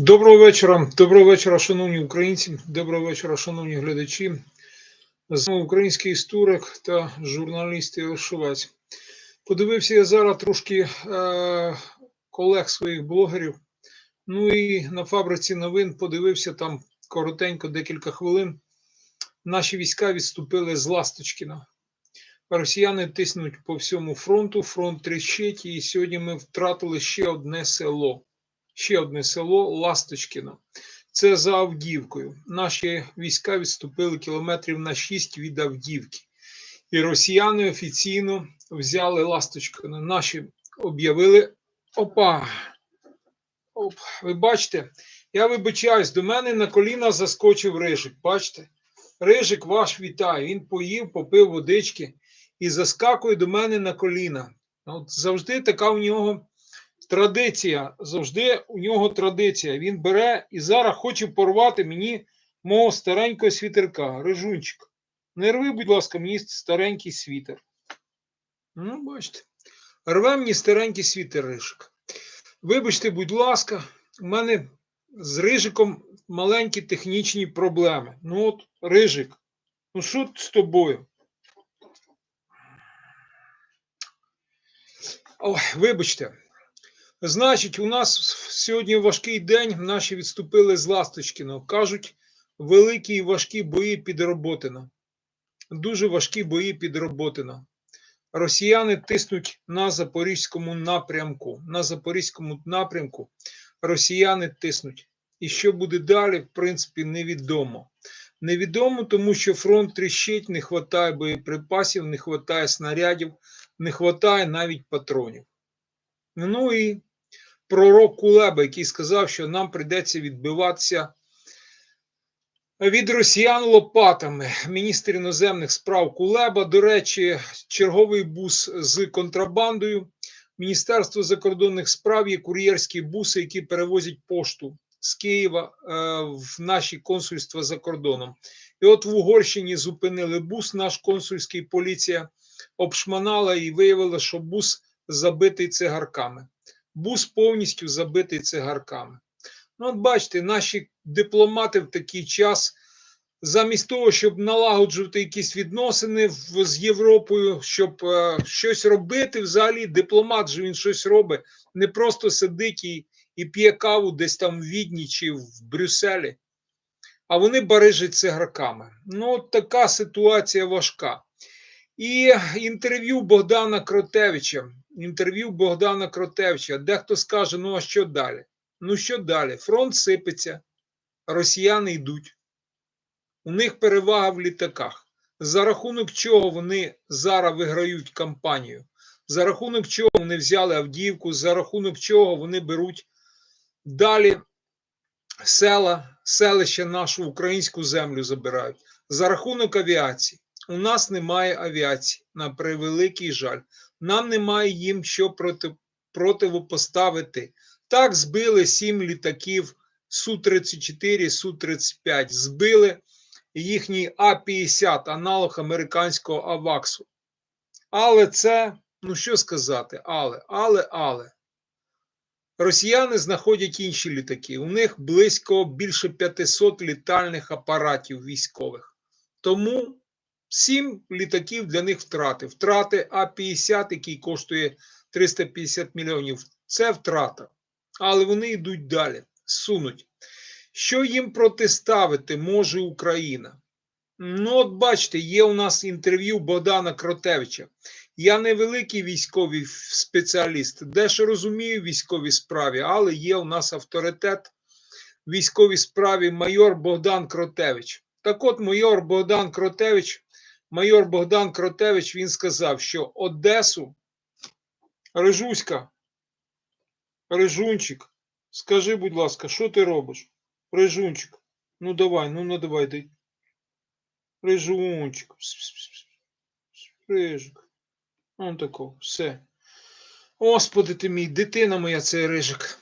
Доброго вечора, доброго вечора, шановні українці, доброго вечора, шановні глядачі. З український історик та журналіст Ігор Шовець. Подивився я зараз трошки е, колег своїх блогерів. Ну і на фабриці новин подивився там коротенько, декілька хвилин. Наші війська відступили з Ласточкіна. Росіяни тиснуть по всьому фронту, фронт тріщить, і сьогодні ми втратили ще одне село ще одне село Ласточкіно. Це за Авдіївкою. Наші війська відступили кілометрів на 6 від Авдіївки. І росіяни офіційно взяли Ласточкіно. Наші об'явили. Опа! Оп, ви бачите, я вибачаюсь, до мене на коліна заскочив рижик. Бачите? Рижик ваш вітає. Він поїв, попив водички і заскакує до мене на коліна. От завжди така у нього традиція. Завжди у нього традиція. Він бере і зараз хоче порвати мені мого старенького світерка. Рижунчик. Не рви, будь ласка, мені старенький світер. Ну, бачите. Рве мені старенький світер рижик. Вибачте, будь ласка, у мене з рижиком маленькі технічні проблеми. Ну от, рижик, ну що з тобою? Ой, вибачте. Значить, у нас сьогодні важкий день. Наші відступили з Ласточкіно. Кажуть, великі і важкі бої під Роботино. Дуже важкі бої під Роботино. Росіяни тиснуть на Запорізькому напрямку. На Запорізькому напрямку росіяни тиснуть. І що буде далі, в принципі, невідомо. Невідомо, тому що фронт тріщить, не вистачає боєприпасів, не вистачає снарядів, не вистачає навіть патронів. Ну і пророк Кулеба, який сказав, що нам прийдеться відбиватися від росіян лопатами. Міністр іноземних справ Кулеба, до речі, черговий бус з контрабандою. Міністерство закордонних справ є кур'єрські буси, які перевозять пошту з Києва е, в наші консульства за кордоном. І от в Угорщині зупинили бус, наш консульський поліція обшманала і виявила, що бус забитий цигарками. Бус повністю забитий цигарками. Ну, от бачите, наші дипломати в такий час, замість того, щоб налагоджувати якісь відносини з Європою, щоб е, щось робити, взагалі, дипломат же він щось робить, не просто сидить і, і п'є каву десь там в Відні чи в Брюсселі, а вони барижать цигарками. Ну, от така ситуація важка. І інтерв'ю Богдана Кротевича. Інтерв'ю Богдана Кротевича. Дехто скаже: ну а що далі? Ну що далі? Фронт сипеться, росіяни йдуть. У них перевага в літаках. За рахунок чого вони зараз виграють кампанію, за рахунок чого вони взяли Авдіївку, за рахунок чого вони беруть далі села, селища нашу українську землю забирають, за рахунок авіації. У нас немає авіації, на превеликий жаль. Нам немає їм що проти, противопоставити. Так, збили сім літаків Су-34, Су-35, збили їхній А-50, аналог американського Аваксу. Але це, ну що сказати, але, але, але. Росіяни знаходять інші літаки. У них близько більше 500 літальних апаратів військових. Тому Сім літаків для них втрати. Втрати А-50, який коштує 350 мільйонів, це втрата. Але вони йдуть далі, сунуть. Що їм протиставити може Україна? Ну, от бачите, є у нас інтерв'ю Богдана Кротевича. Я не великий військовий спеціаліст, дещо розумію військовій справі, але є у нас авторитет військовій справі майор Богдан Кротевич. Так от, майор Богдан Кротевич майор Богдан Кротевич він сказав, що Одесу, Рижуська, Рижунчик, скажи, будь ласка, що ти робиш? Рижунчик, ну давай, ну ну давай, дай. Рижунчик. Рижик. Он тако, все. Господи ти мій, дитина моя, цей рижик.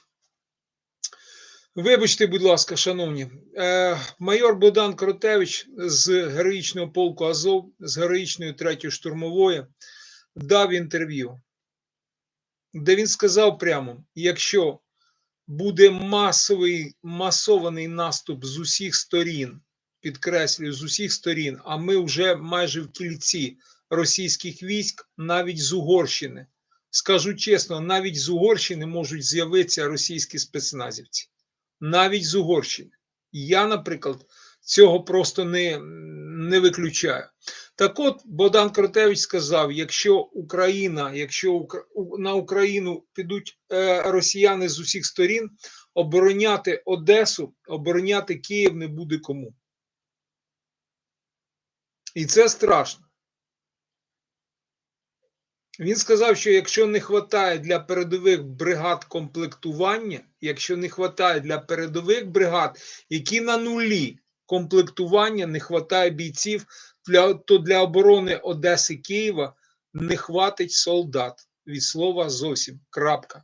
Вибачте, будь ласка, шановні, е, майор Богдан Кротевич з героїчного полку Азов, з героїчної третьої штурмової, дав інтерв'ю, де він сказав прямо: якщо буде масовий масований наступ з усіх сторін, підкреслюю, з усіх сторін, а ми вже майже в кільці російських військ, навіть з Угорщини. Скажу чесно, навіть з Угорщини можуть з'явитися російські спецназівці. Навіть з Угорщини. Я, наприклад, цього просто не, не виключаю. Так от Богдан Кротевич сказав: якщо Україна, якщо на Україну підуть е, росіяни з усіх сторін, обороняти Одесу, обороняти Київ не буде кому. І це страшно. Він сказав, що якщо не вистачає для передових бригад комплектування, якщо не вистачає для передових бригад, які на нулі комплектування, не вистачає бійців, то для оборони Одеси Києва не хватить солдат. Від слова зовсім. Крапка.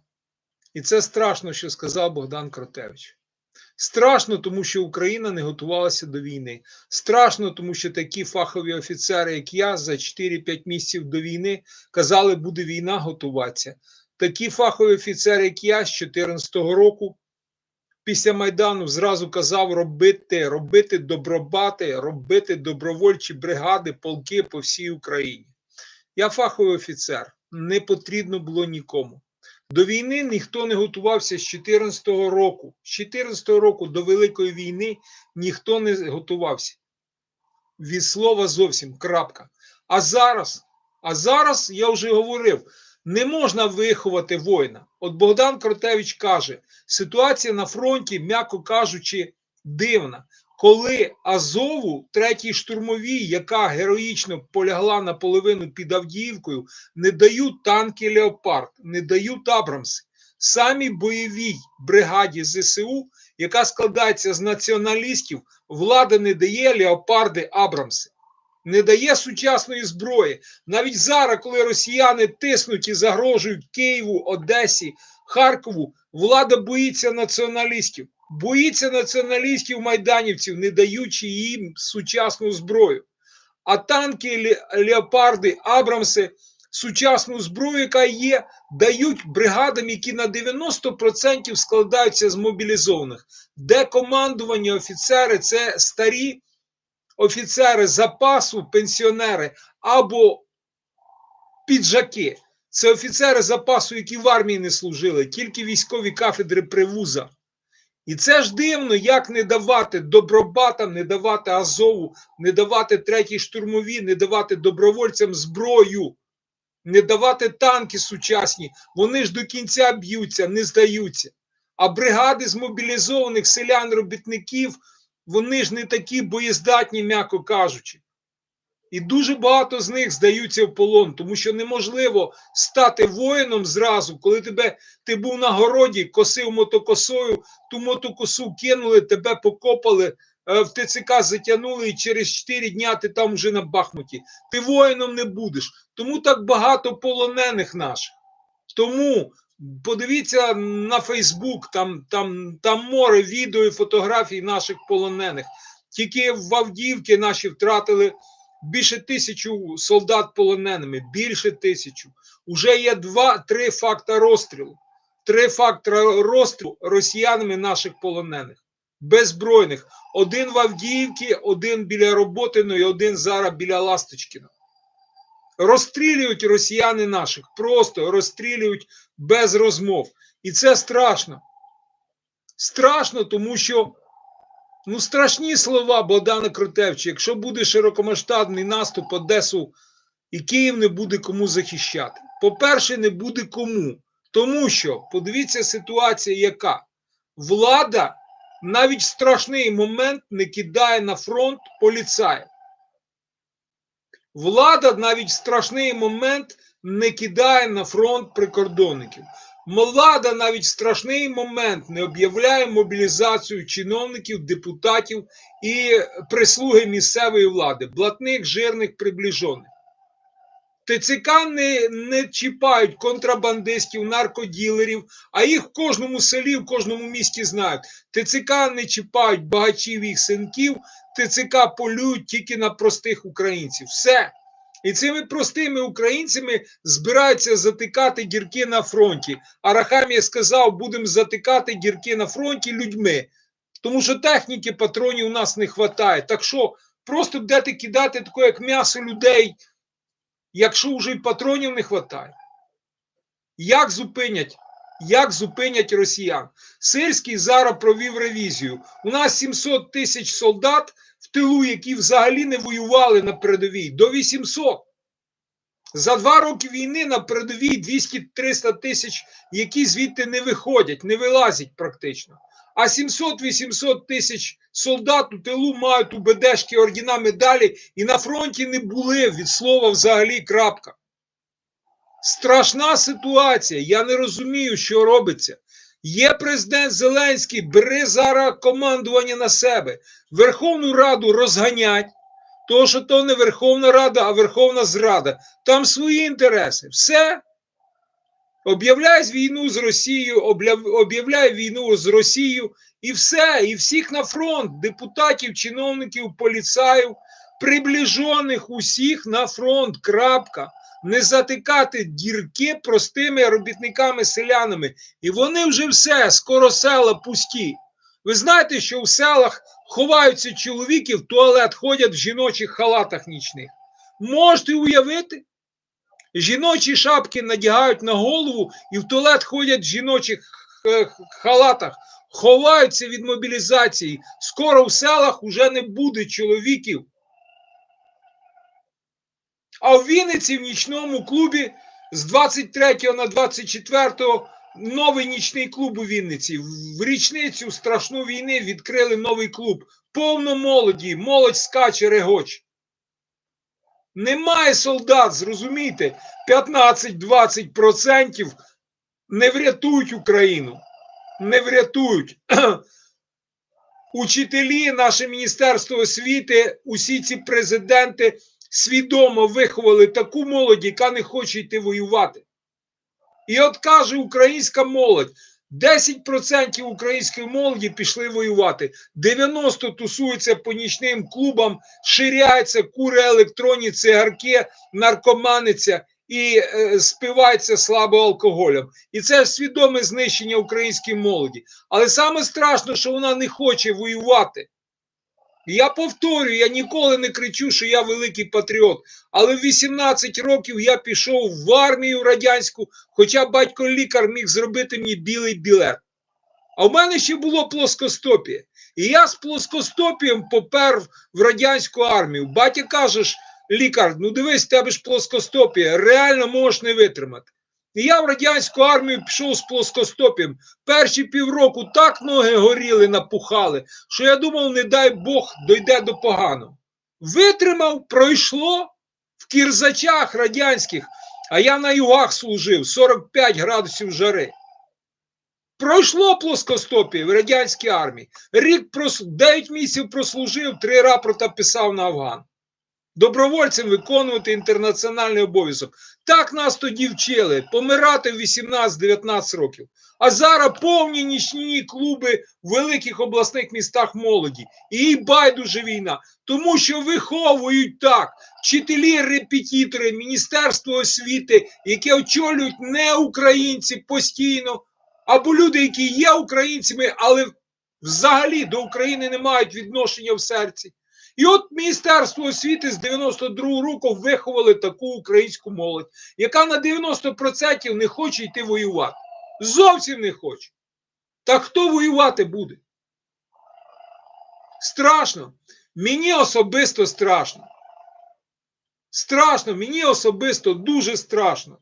І це страшно, що сказав Богдан Кротевич. Страшно, тому що Україна не готувалася до війни. Страшно, тому що такі фахові офіцери, як я, за 4-5 місяців до війни казали, буде війна готуватися. Такі фахові офіцери, як я, з 2014 року, після Майдану зразу казав робити, робити добробати, робити добровольчі бригади, полки по всій Україні. Я фаховий офіцер, не потрібно було нікому. До війни ніхто не готувався з 2014 року. З 2014 року до Великої війни ніхто не готувався. Від слова зовсім крапка. А зараз, а зараз я вже говорив, не можна виховати воїна. От Богдан Кротевич каже: ситуація на фронті, м'яко кажучи, дивна. Коли Азову, третій штурмовій, яка героїчно полягла наполовину під Авдіївкою, не дають танки Леопард, не дають Абрамси. Самі бойовій бригаді ЗСУ, яка складається з націоналістів, влада не дає Леопарди Абрамси, не дає сучасної зброї. Навіть зараз, коли росіяни тиснуть і загрожують Києву, Одесі, Харкову, влада боїться націоналістів. Боїться націоналістів майданівців, не даючи їм сучасну зброю. А танки, ле- леопарди, Абрамси, сучасну зброю, яка є, дають бригадам, які на 90% складаються з мобілізованих. Де командування офіцери це старі офіцери запасу, пенсіонери або піджаки. Це офіцери запасу, які в армії не служили, тільки військові кафедри при вузах. І це ж дивно, як не давати добробатам, не давати Азову, не давати третій штурмові, не давати добровольцям зброю, не давати танки сучасні. Вони ж до кінця б'ються, не здаються. А бригади з мобілізованих селян-робітників, вони ж не такі боєздатні, м'яко кажучи. І дуже багато з них здаються в полон, тому що неможливо стати воїном зразу, коли тебе ти був на городі, косив мотокосою, ту мотокосу кинули, тебе покопали, е, в ТЦК затягнули, і через 4 дня ти там вже на Бахмуті. Ти воїном не будеш. Тому так багато полонених наших. Тому подивіться на Фейсбук, там, там, там море відео і фотографій наших полонених. Тільки в Авдіївці наші втратили більше тисячу солдат полоненими, більше тисячу. Уже є два-три факта розстрілу. Три факти розстрілу росіянами наших полонених, беззбройних. Один в Авдіївці, один біля Роботиної, один зараз біля Ласточкіна. Розстрілюють росіяни наших, просто розстрілюють без розмов. І це страшно. Страшно, тому що ну, страшні слова Богдана Крутевича. Якщо буде широкомасштабний наступ Одесу і Київ не буде кому захищати. По-перше, не буде кому. Тому що, подивіться, ситуація, яка влада навіть в страшний момент не кидає на фронт поліцаїв. Влада навіть в страшний момент не кидає на фронт прикордонників. Влада навіть в страшний момент не об'являє мобілізацію чиновників, депутатів і прислуги місцевої влади, блатних, жирних, приближених. ТЦК не, не чіпають контрабандистів, наркоділерів, а їх в кожному селі, в кожному місті знають. ТЦК не чіпають багачів їх синків, ТЦК полюють тільки на простих українців. Все. І цими простими українцями збираються затикати дірки на фронті. А Рахамія сказав, будемо затикати дірки на фронті людьми, тому що техніки патронів у нас не вистачає. Так що просто будете кидати таке, як м'ясо людей, якщо вже й патронів не вистачає. Як зупинять? Як зупинять росіян? Сирський зараз провів ревізію. У нас 700 тисяч солдат тилу, які взагалі не воювали на передовій, до 800. За два роки війни на передовій 200-300 тисяч, які звідти не виходять, не вилазять практично. А 700-800 тисяч солдат у тилу мають УБДшки, ордіна, медалі і на фронті не були від слова взагалі крапка. Страшна ситуація. Я не розумію, що робиться. Є президент Зеленський, бери зараз командування на себе. Верховну Раду розганять, тому що то не Верховна Рада, а Верховна Зрада. Там свої інтереси. Все. Об'являй війну з Росією, об'являй війну з Росією і все. І всіх на фронт, депутатів, чиновників, поліцаїв, приближених усіх на фронт. Крапка не затикати дірки простими робітниками, селянами. І вони вже все, скоро села пусті. Ви знаєте, що в селах ховаються чоловіки, в туалет ходять в жіночих халатах нічних. Можете уявити? Жіночі шапки надягають на голову і в туалет ходять в жіночих халатах, ховаються від мобілізації. Скоро в селах уже не буде чоловіків. А в Вінниці в нічному клубі з 23 на 24 новий нічний клуб у Вінниці. В річницю страшну війни відкрили новий клуб. Повно молоді, молодь скаче регоче. Немає солдат, зрозумійте, 15-20% не врятують Україну. Не врятують. Учителі, наше Міністерство освіти, усі ці президенти свідомо виховали таку молодь, яка не хоче йти воювати. І от каже українська молодь: 10% української молоді пішли воювати, 90% тусуються по нічним клубам, ширяються, кури електронні цигарки, наркоманиться і е, спиваються слабо алкоголем. І це свідоме знищення української молоді. Але саме страшно, що вона не хоче воювати. Я повторюю, я ніколи не кричу, що я великий патріот. Але в 18 років я пішов в армію радянську, хоча батько лікар міг зробити мені білий білет. А в мене ще було плоскостопія. І я з плоскостопієм попер в радянську армію. Батя кажеш, лікар, ну дивись, тебе ж плоскостопія, реально можеш не витримати. І я в радянську армію пішов з плоскостопієм. Перші півроку так ноги горіли, напухали, що я думав, не дай Бог дойде до поганого. Витримав, пройшло в кірзачах радянських, а я на югах служив 45 градусів жари. Пройшло плоскостопіє в радянській армії. Рік 9 місяців прослужив, три рапорта писав на Афган добровольцем виконувати інтернаціональний обов'язок. Так нас тоді вчили помирати в 18-19 років. А зараз повні нічні клуби в великих обласних містах молоді. І байдуже війна, тому що виховують так вчителі, репетітори, Міністерство освіти, яке очолюють не українці постійно, або люди, які є українцями, але взагалі до України не мають відношення в серці. І от Міністерство освіти з 92-го року виховали таку українську молодь, яка на 90% не хоче йти воювати. Зовсім не хоче. Та хто воювати буде? Страшно. Мені особисто страшно. Страшно, мені особисто дуже страшно.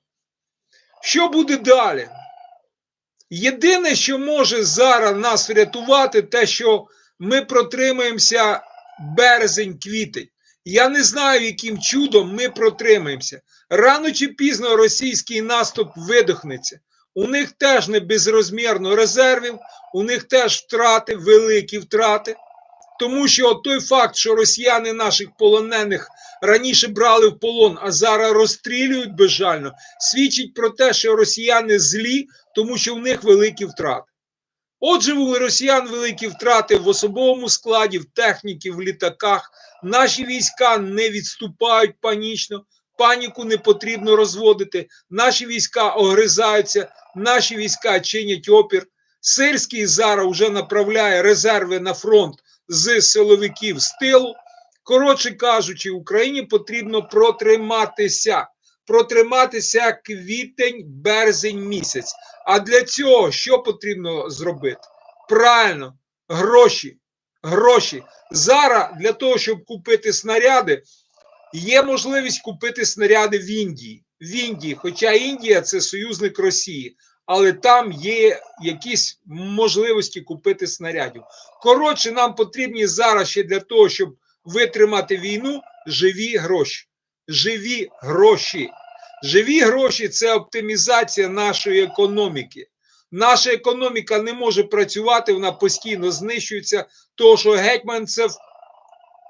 Що буде далі? Єдине, що може зараз нас врятувати, те, що ми протримаємося березень, квітень. Я не знаю, яким чудом ми протримаємося. Рано чи пізно російський наступ видохнеться. У них теж не безрозмірно резервів, у них теж втрати, великі втрати. Тому що той факт, що росіяни наших полонених раніше брали в полон, а зараз розстрілюють безжально, свідчить про те, що росіяни злі, тому що в них великі втрати. Отже, у росіян великі втрати в особовому складі, в техніці, в літаках. Наші війська не відступають панічно. паніку не потрібно розводити. Наші війська огризаються, наші війська чинять опір. Сирський зараз вже направляє резерви на фронт з силовиків з тилу. Коротше кажучи, Україні потрібно протриматися. Протриматися квітень, березень місяць. А для цього що потрібно зробити? Правильно, гроші. Гроші. Зараз для того, щоб купити снаряди, є можливість купити снаряди в Індії. В Індії, хоча Індія це союзник Росії, але там є якісь можливості купити снарядів. Коротше, нам потрібні зараз ще для того, щоб витримати війну, живі гроші. Живі гроші. Живі гроші це оптимізація нашої економіки. Наша економіка не може працювати, вона постійно знищується, тому що гетьманцев,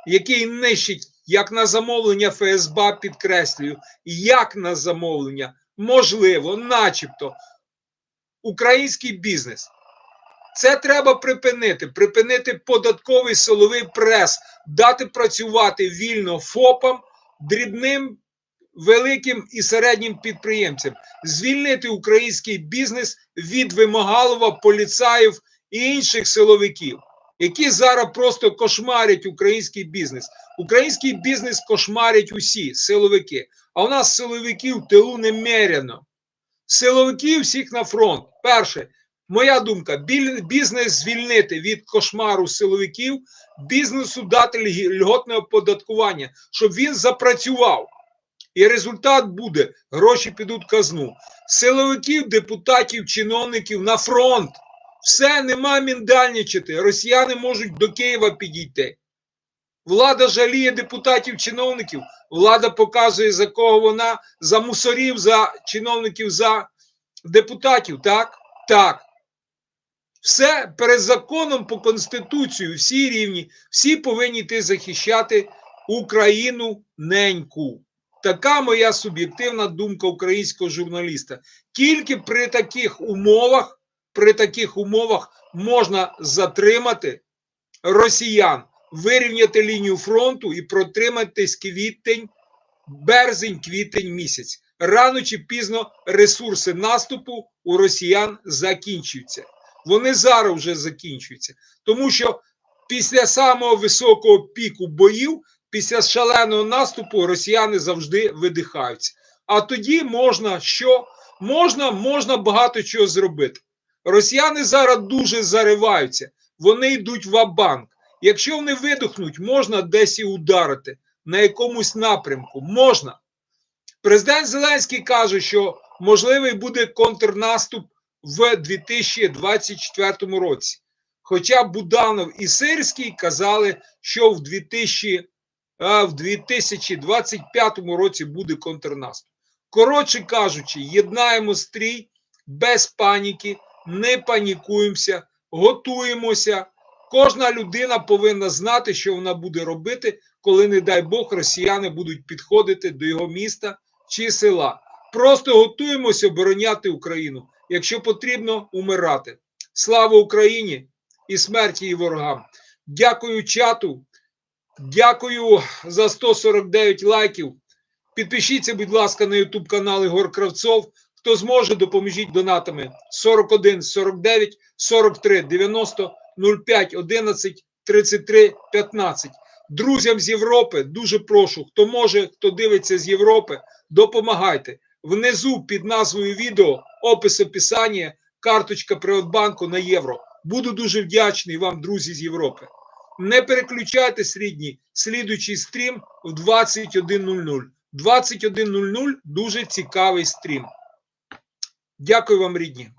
який нищить як на замовлення ФСБ, підкреслюю, як на замовлення, можливо, начебто, український бізнес. Це треба припинити, припинити податковий силовий прес, дати працювати вільно ФОПам, дрібним, великим і середнім підприємцям, звільнити український бізнес від вимогалова, поліцаїв і інших силовиків, які зараз просто кошмарять український бізнес. Український бізнес кошмарять усі силовики. А у нас силовиків тилу немерено. Силовиків всіх на фронт. Перше, моя думка: бізнес звільнити від кошмару силовиків, бізнесу дати льготне оподаткування, щоб він запрацював. І результат буде: гроші підуть в казну. Силовиків, депутатів, чиновників на фронт. Все нема міндальничати. Росіяни можуть до Києва підійти. Влада жаліє депутатів, чиновників. Влада показує, за кого вона, за мусорів, за чиновників, за депутатів. Так? Так. Все перед законом по Конституції, всі рівні, всі повинні йти захищати Україну неньку. Така моя суб'єктивна думка українського журналіста. Тільки при таких умовах, при таких умовах можна затримати росіян, вирівняти лінію фронту і протриматись квітень, березень, квітень місяць. Рано чи пізно ресурси наступу у росіян закінчуються. Вони зараз вже закінчуються, тому що після самого високого піку боїв після шаленого наступу росіяни завжди видихаються. А тоді можна що? Можна, можна багато чого зробити. Росіяни зараз дуже зариваються, вони йдуть в банк Якщо вони видихнуть, можна десь і ударити на якомусь напрямку. Можна. Президент Зеленський каже, що можливий буде контрнаступ в 2024 році. Хоча Буданов і Сирський казали, що в 2000 а в 2025 році буде контрнаступ. Коротше кажучи, єднаємо стрій без паніки, не панікуємося, готуємося. Кожна людина повинна знати, що вона буде робити, коли, не дай Бог, росіяни будуть підходити до його міста чи села. Просто готуємося обороняти Україну, якщо потрібно умирати. Слава Україні і смерті її ворогам! Дякую чату. Дякую за 149 лайків. Підпишіться, будь ласка, на YouTube канал Ігор Кравцов. Хто зможе, допоможіть донатами 41 49 43 90 05 11 33 15. Друзям з Європи дуже прошу, хто може, хто дивиться з Європи, допомагайте. Внизу під назвою відео опис описання, карточка Приватбанку на євро. Буду дуже вдячний вам, друзі з Європи. Не переключайтесь, рідні, слідуючий стрім в 21.00. 21.00 дуже цікавий стрім. Дякую вам, рідні.